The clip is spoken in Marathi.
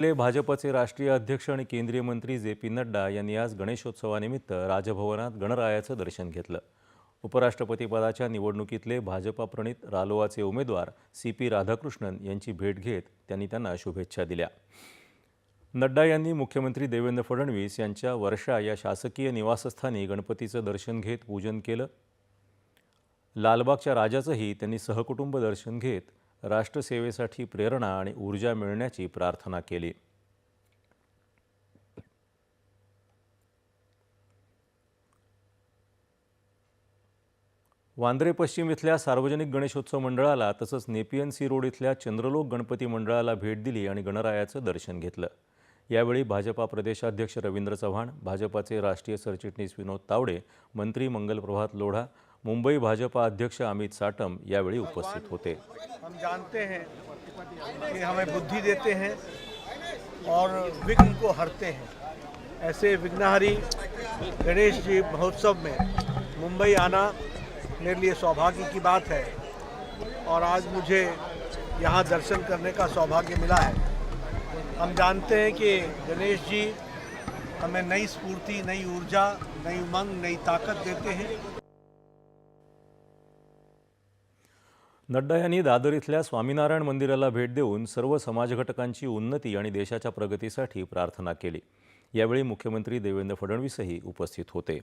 आपले भाजपचे राष्ट्रीय अध्यक्ष आणि केंद्रीय मंत्री जे पी नड्डा यांनी आज गणेशोत्सवानिमित्त राजभवनात गणरायाचं दर्शन घेतलं. उपराष्ट्रपतीपदाच्या निवडणुकीतले भाजपाप्रणित रालोआचे उमेदवार सी पी राधाकृष्णन यांची भेट घेत त्यांनी त्यांना शुभेच्छा दिल्या. नड्डा यांनी मुख्यमंत्री देवेंद्र फडणवीस यांच्या वर्षा या शासकीय निवासस्थानी गणपतीचं दर्शन घेत पूजन केलं. लालबागच्या राजाचंही त्यांनी सहकुटुंब दर्शन घेत राष्ट्रसेवेसाठी प्रेरणा आणि ऊर्जा मिळण्याची प्रार्थना केली. वांद्रे पश्चिम इथल्या सार्वजनिक गणेशोत्सव मंडळाला तसंच नेपियन सी रोड इथल्या चंद्रलोक गणपती मंडळाला भेट दिली आणि गणरायाचं दर्शन घेतलं. यावेळी भाजपा प्रदेशाध्यक्ष रवींद्र चव्हाण भाजपाचे राष्ट्रीय सरचिटणीस विनोद तावडे मंत्री मंगलप्रभात लोढा मुंबई भाजपा अध्यक्ष अमित साटम यावेळी उपस्थित होते. हम जानते हैं कि हमें बुद्धि देते हैं और विघ्न को हरते हैं। ऐसे विघ्नहरी गणेश जी महोत्सव में मुंबई आना मेरे लिए सौभाग्य की बात है और आज मुझे यहाँ दर्शन करने का सौभाग्य मिला है। हम जानते हैं कि गणेश जी हमें नई स्फूर्ति, नई ऊर्जा, नई उमंग, नई ताकत देते हैं। नड्डा यांनी दादर इथल्या स्वामीनारायण मंदिराला भेट देऊन सर्व समाजघटकांची उन्नती आणि देशाच्या प्रगतीसाठी प्रार्थना केली. यावेळी मुख्यमंत्री देवेंद्र फडणवीसही उपस्थित होते.